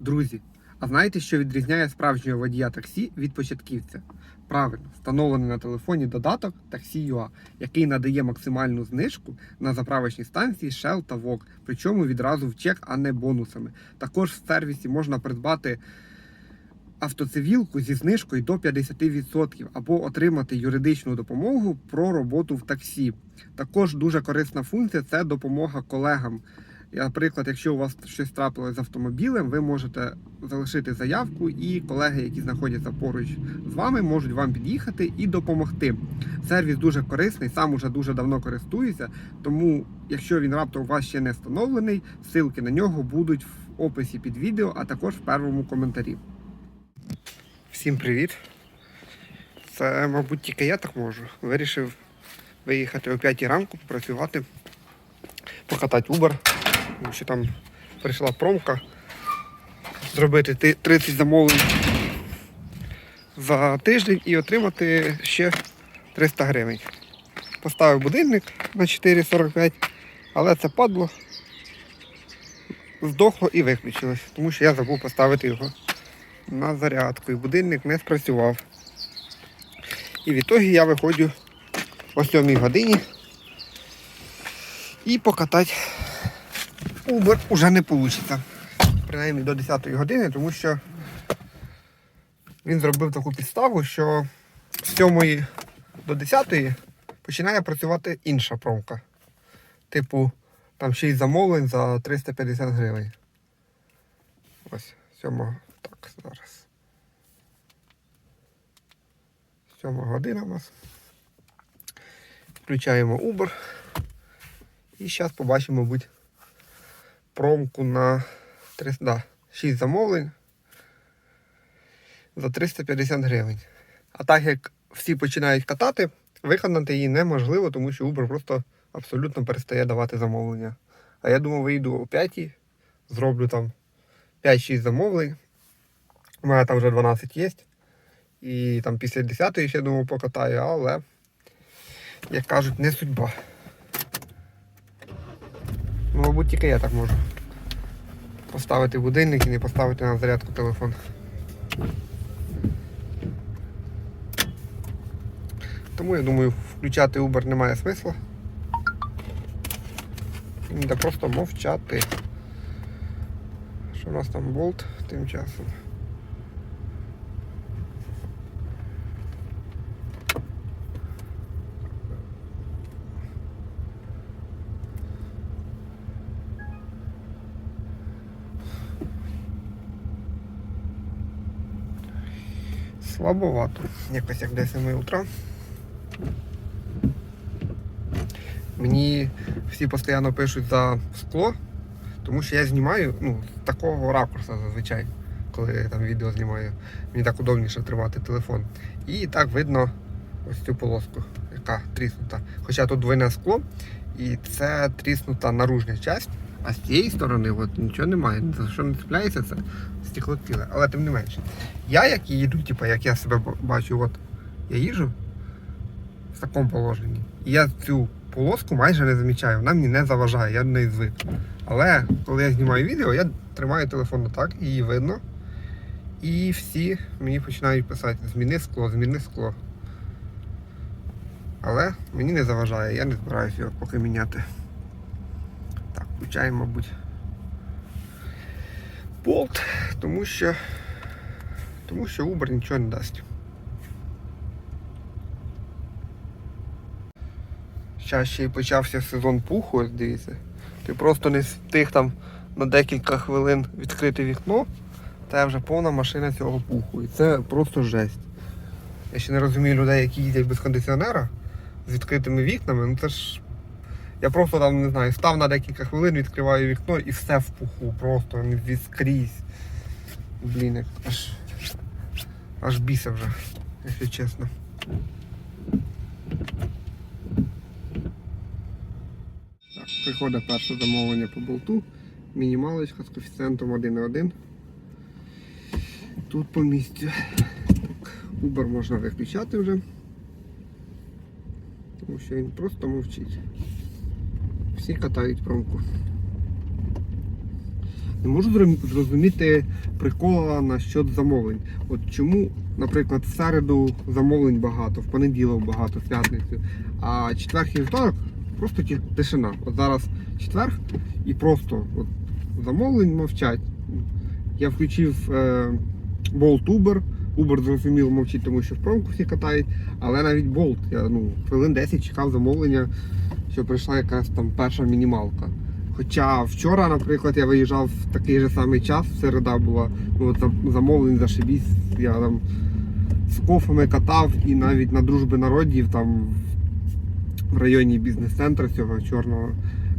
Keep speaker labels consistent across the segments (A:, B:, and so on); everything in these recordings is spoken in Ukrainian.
A: Друзі, а знаєте, що відрізняє справжнього водія таксі від початківця? Правильно, встановлений на телефоні додаток Taxi.ua, який надає максимальну знижку на заправочні станції Shell та VOG, причому відразу в чек, а не бонусами. Також в сервісі можна придбати автоцивілку зі знижкою до 50% або отримати юридичну допомогу про роботу в таксі. Також дуже корисна функція це допомога колегам. Наприклад, якщо у вас щось трапилось з автомобілем, ви можете залишити заявку, і колеги, які знаходяться поруч з вами, можуть вам під'їхати і допомогти. Сервіс дуже корисний, сам уже дуже давно користуюся. Тому, якщо він раптом у вас ще не встановлений, ссылки на нього будуть в описі під відео, а також в першому коментарі. Всім привіт! Це, мабуть, тільки я так можу. Вирішив виїхати о 5 ранку, попрацювати, покатати Uber, що там прийшла промка, зробити 30 замовлень за тиждень і отримати ще 300 гривень. Поставив будильник на 4,45, але це падло, здохло і виключилось, тому що я забув поставити його на зарядку і будильник не спрацював. І в ітогі я виходжу о 7 годині і покатати Uber уже не вийде. Принаймні до 10 години, тому що він зробив таку підставу, що з 7 до 10 починає працювати інша промка. Типу, там 6 замовлень за 350 гривень. Ось, 7 так, зараз. 7 година у нас. Включаємо Uber. І зараз побачимо, мабуть, промку на 300, да, 6 замовлень за 350 гривень. А так як всі починають катати, виконати її неможливо, тому що Uber просто абсолютно перестає давати замовлення. А я думав, вийду о 5, зроблю там 5-6 замовлень. У мене там вже 12 є. І там після 10 ще думав покатаю, але, як кажуть, не судьба. Ну, мабуть, тільки я так можу. Поставити будильник і не поставити на зарядку телефон. Тому я думаю, включати Uber немає смисла. Треба просто мовчати. Що у нас там болт тим часом? Слабовато. Якось як 10 утра. Мені всі постійно пишуть за скло, тому що я знімаю ну, з такого ракурсу зазвичай, коли я там відео знімаю. Мені так удобніше тримати телефон. І так видно ось цю полоску, яка тріснута. Хоча тут двойне скло, і це тріснута наружня часть. А з цієї сторони от, нічого немає. За що не цепляється, це стекло ціле. Але тим не менше. Я як їду, типу, як я себе бачу, от я їжу в такому положенні. І я цю полоску майже не замічаю, вона мені не заважає, я неї звик. Але коли я знімаю відео, я тримаю телефон отак, її видно. І всі мені починають писати, зміни скло, зміни скло. Але мені не заважає, я не збираюся його поки міняти. Включаємо, мабуть, болт, тому що, тому що Uber нічого не дасть. Зараз ще й почався сезон пуху, дивіться. Ти просто не встиг там на декілька хвилин відкрити вікно, та вже повна машина цього пуху. І це просто жесть. Я ще не розумію людей, які їздять без кондиціонера з відкритими вікнами. Ну це ж. Я просто там не знаю, став на декілька хвилин, відкриваю вікно і все в пуху. Просто відскрізь. Блін, аж. Аж біса вже, якщо чесно. Приходить перше замовлення по болту. Мінімалочка з коефіцієнтом 1,1. Тут по місцю. Uber можна виключати вже. Тому що він просто мовчить. Всі катають промку. Не можу зрозуміти прикола насчет замовлень. От чому, наприклад, в середу замовлень багато, в понеділок багато, в п'ятницю, а четвер і вівторок просто тишина. От зараз четвер і просто от, замовлень мовчать. Я включив е, Bolt Uber. Uber зрозуміло мовчить, тому що в промку всі катають, але навіть Bolt, я ну, хвилин 10 чекав замовлення, що прийшла якась там перша мінімалка. Хоча вчора, наприклад, я виїжджав в такий же самий час, середа була, ну, от зам- замовлень зашибісь, я там з кофами катав і навіть на дружби народів там в районі бізнес-центру цього чорного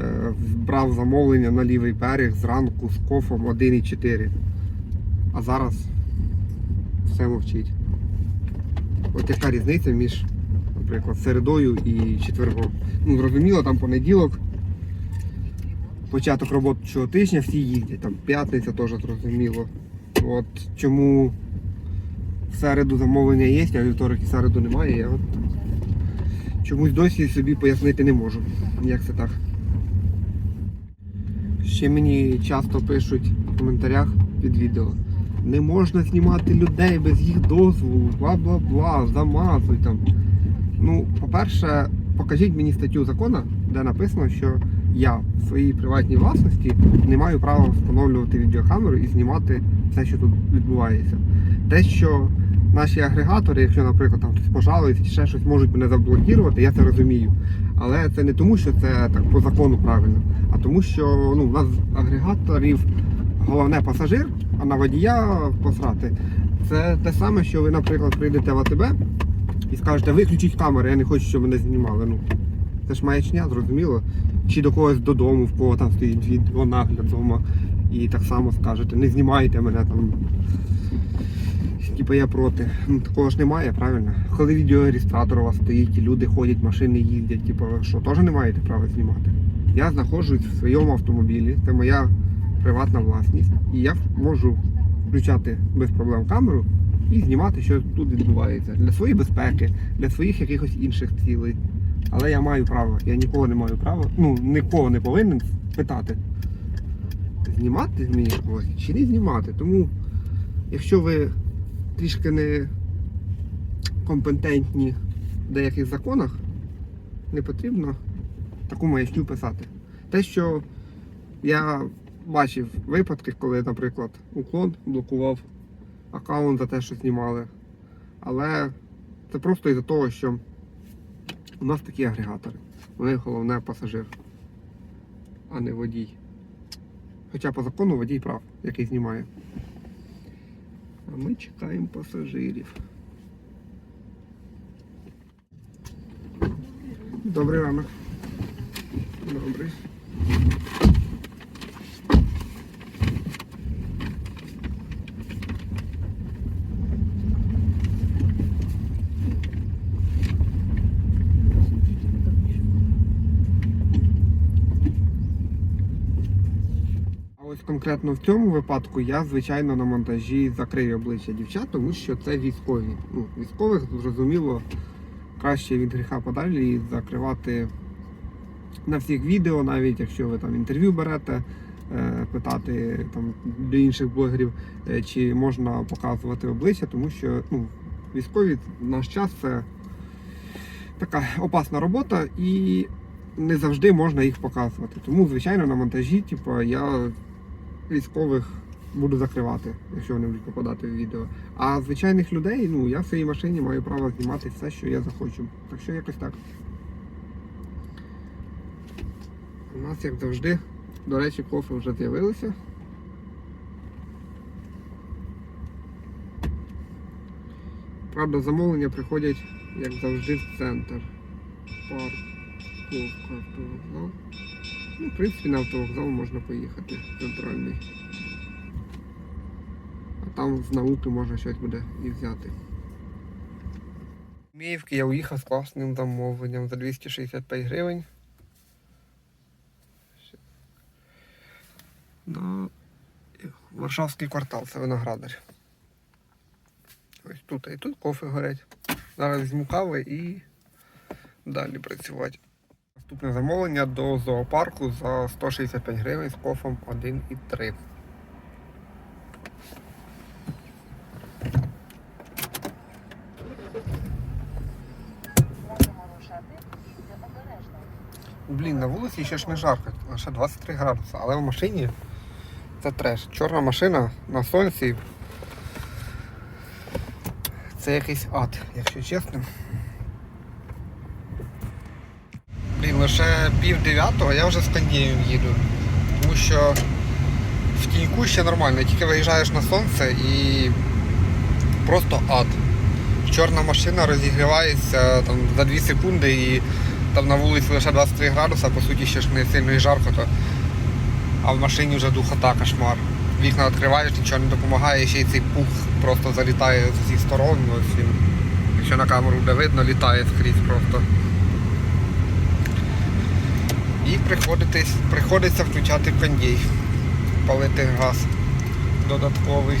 A: е, брав замовлення на лівий берег зранку з кофом 1,4. А зараз все мовчить. От яка різниця між, наприклад, середою і четвергом. Ну, зрозуміло, там понеділок, початок робочого тижня, всі їздять, там п'ятниця теж зрозуміло. От чому в середу замовлення є, а вівторок і середу немає, я от чомусь досі собі пояснити не можу, як це так. Ще мені часто пишуть в коментарях під відео. Не можна знімати людей без їх дозволу, бла-бла-бла, замазуй там. Ну, по-перше, покажіть мені статтю закону, де написано, що я в своїй приватній власності не маю права встановлювати відеокамеру і знімати все, що тут відбувається. Те, що наші агрегатори, якщо, наприклад, там хтось пожалується чи ще щось можуть мене заблокувати, я це розумію. Але це не тому, що це так по закону правильно, а тому, що ну, у нас агрегаторів головне пасажир, а на водія посрати. Це те саме, що ви, наприклад, прийдете в АТБ і скажете, виключіть камери, я не хочу, щоб мене знімали. Ну, це ж маячня, зрозуміло. Чи до когось додому, в кого там стоїть відеонагляд вдома, і так само скажете, не знімайте мене там. Типа я проти. Ну, такого ж немає, правильно? Коли відеореєстратор у вас стоїть, люди ходять, машини їздять, типу, що, теж не маєте права знімати. Я знаходжусь в своєму автомобілі, це моя приватна власність. І я можу включати без проблем камеру і знімати, що тут відбувається. Для своєї безпеки, для своїх якихось інших цілей. Але я маю право, я нікого не маю права, ну нікого не повинен питати. Знімати мені когось чи не знімати. Тому, якщо ви трішки не компетентні в деяких законах, не потрібно таку маячню писати. Те, що я бачив випадки, коли, наприклад, уклон блокував аккаунт за те, що знімали. Але це просто із-за того, що у нас такі агрегатори. Них головне пасажир, а не водій. Хоча по закону водій прав, який знімає. А ми чекаємо пасажирів. Добрий ранок. Добрий. А ось конкретно в цьому випадку я, звичайно, на монтажі закрию обличчя дівчат, тому що це військові. Ну, військових, зрозуміло, краще від гріха подалі закривати на всіх відео, навіть якщо ви там інтерв'ю берете, е, питати там до інших блогерів, е, чи можна показувати обличчя, тому що ну, військові наш час це така опасна робота і не завжди можна їх показувати. Тому, звичайно, на монтажі, типу, я військових буду закривати, якщо вони будуть попадати в відео. А звичайних людей, ну я в своїй машині маю право знімати все, що я захочу. Так що якось так. У нас, як завжди, до речі, кофе вже з'явилися. Правда, замовлення приходять, як завжди, в центр. Парковка автовокзал. Ну, в принципі, на автовокзал можна поїхати центральний. А там з науки можна щось буде і взяти. Міївки я уїхав з класним замовленням за 265 гривень. На Варшавський квартал, це виноградар. Ось тут і тут кофе горять. Зараз візьму кави і далі працювати. Наступне замовлення до зоопарку за 165 гривень з кофом 1,3. Блін, на вулиці ще ж не жарко, лише 23 градуси, але в машині це треш. Чорна машина на сонці. Це якийсь ад, якщо чесно. Лише пів дев'ятого я вже з кондієм їду. Тому що в тіньку ще нормально, тільки виїжджаєш на сонце і просто ад. Чорна машина розігрівається там, за 2 секунди і там на вулиці лише 23 градуса, по суті ще ж не сильно і жарко, то... а в машині вже духота кошмар. Вікна відкриваєш, нічого не допомагає, ще й цей пух просто залітає з усіх сторон. Ось він, якщо на камеру буде видно, літає скрізь просто. І приходиться включати кондій, палити газ додатковий.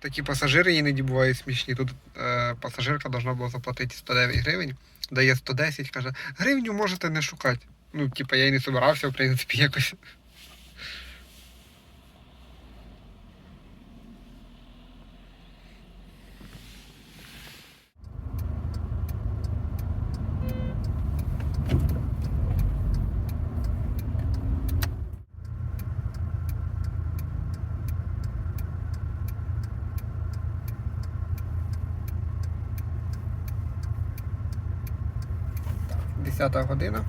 A: Такі пасажири іноді бувають смішні. Тут е, пасажирка повинна була заплатити 109 гривень, дає 110, каже, гривню можете не шукати. Ну, типу, я і не збирався, в принципі, якось. Десята година.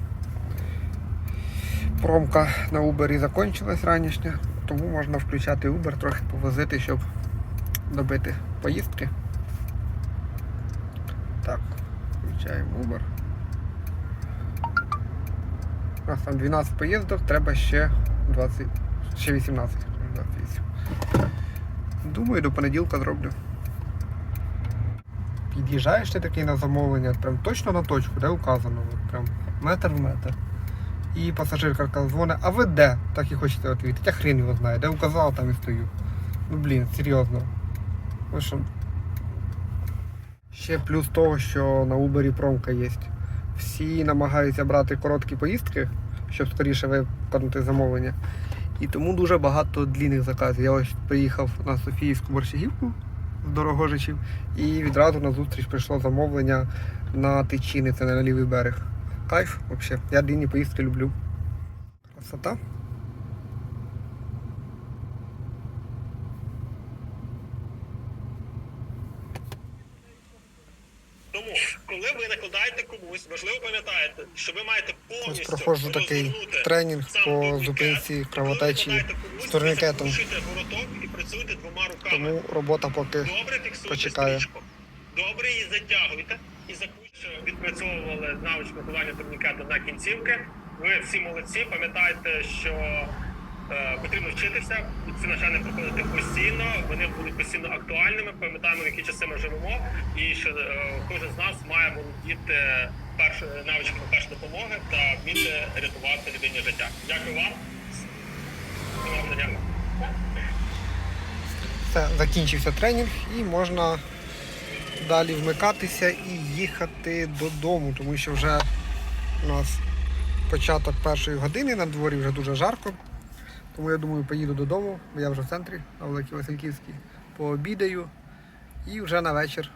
A: Промка на Uber закінчилась ранішня, тому можна включати Uber, трохи повозити, щоб добити поїздки. Так, включаємо Uber. У нас там 12 поїздок, треба ще 20, ще 18. 28. Думаю, до понеділка зроблю. Під'їжджаєш ти такий на замовлення, прям точно на точку, де указано, от прям метр в метр. І пасажирка дзвонить, а ви де? Так і хочете відповідати. Я хрен його знаю, де указав, там і стою. Ну блін, серйозно. Ви що? Ще плюс того, що на Uber промка є. Всі намагаються брати короткі поїздки, щоб скоріше виконати замовлення. І тому дуже багато длінних заказів. Я ось приїхав на Софіївську борщагівку Дорогожичів і відразу на зустріч прийшло замовлення на Тичини, це на лівий берег. Кайф, взагалі. Я длинні поїздки люблю. Красота.
B: Тому, коли ви накладаєте комусь, важливо пам'ятаєте, що ви маєте
A: Ось
B: повністю
A: проходжу такий
B: розвернути
A: тренінг
B: сам
A: по
B: турнікет.
A: зупинці
B: Коли
A: кровотечі
B: ви накладаєте комусь,
A: з турнікетом.
B: вороток і працюєте двома руками.
A: Тому робота поки
B: Добре фіксуйте
A: почекає.
B: стрічку. Добре її затягуйте і закручуйте. Відпрацьовували навичку накладання турнікету на кінцівки. Ви всі молодці, пам'ятайте, що потрібно вчитися. Ці навчання проходити постійно, вони будуть постійно актуальними. Пам'ятаємо, в які часи ми живемо, і що е, кожен з нас має володіти першою навичками першої допомоги та вміти рятувати людині життя. Дякую вам.
A: Все, закінчився тренінг і можна далі вмикатися і їхати додому, тому що вже у нас початок першої години на дворі вже дуже жарко. Тому я думаю, поїду додому, бо я вже в центрі на Великій Васильківській, пообідаю і вже на вечір,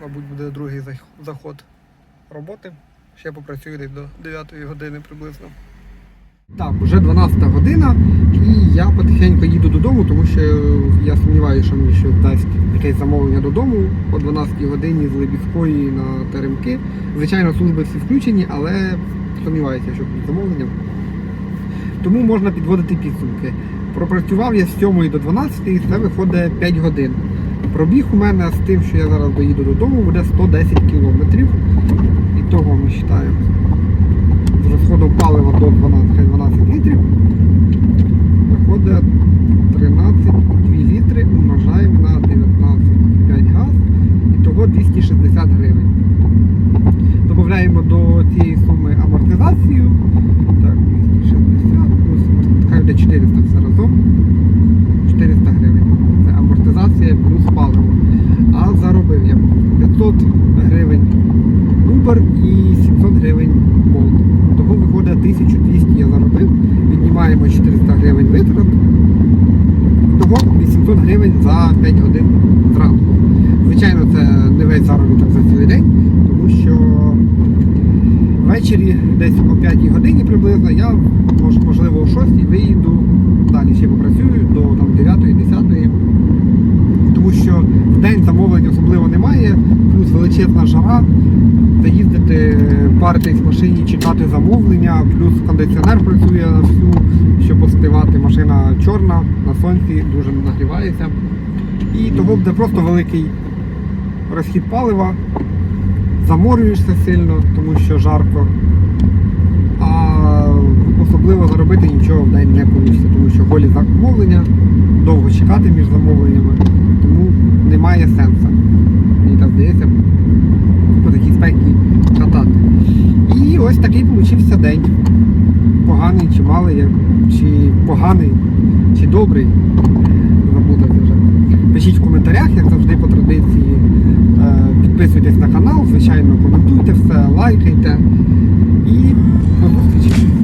A: мабуть, буде другий заход роботи. Ще попрацюю десь до 9 години приблизно. Так, вже 12 година, і я потихеньку їду додому, тому що я сумніваюся, що мені щось дасть якесь замовлення додому о 12 годині з Лебідської на Теремки. Звичайно, служби всі включені, але сумніваюся, що буде замовлення. Тому можна підводити підсумки. Пропрацював я з 7 до 12 і це виходить 5 годин. Пробіг у мене з тим, що я зараз доїду додому, буде 110 кілометрів. І того ми вважаємо з розходом палива до 12-12 літрів. Виходить 13,2 літри умножаємо на 19,5 газ. І того 260 гривень. Додаємо до цієї суми амортизацію. Так, 260 плюс хай буде 400 все разом. 400 гривень. Це амортизація плюс паливо. А заробив я 500 гривень Uber і 700 гривень Bolt. Того виходить 1200 я заробив. Віднімаємо 400 гривень витрат. Того 800 гривень за 5 годин зранку. Звичайно, це не весь заробіток за цілий день, тому що Ввечері десь о 5 годині приблизно я, можливо, о 6 виїду, далі ще попрацюю до 9-10. Що в день замовлень особливо немає, плюс величезна жара. Заїздити, паритись в машині, чекати замовлення, плюс кондиціонер працює на всю, щоб поспівати. Машина чорна, на сонці, дуже нагрівається. І того буде просто великий розхід палива, заморюєшся сильно, тому що жарко. А особливо заробити нічого в день не вийде, тому що голі замовлення, довго чекати між замовленнями, немає сенсу. Мені так здається, по такій спекі катати. І ось такий получився день. Поганий чи малий, чи поганий, чи добрий. Заплутався вже. Пишіть в коментарях, як завжди по традиції. Е, Підписуйтесь на канал, звичайно, коментуйте все, лайкайте. І до зустрічі!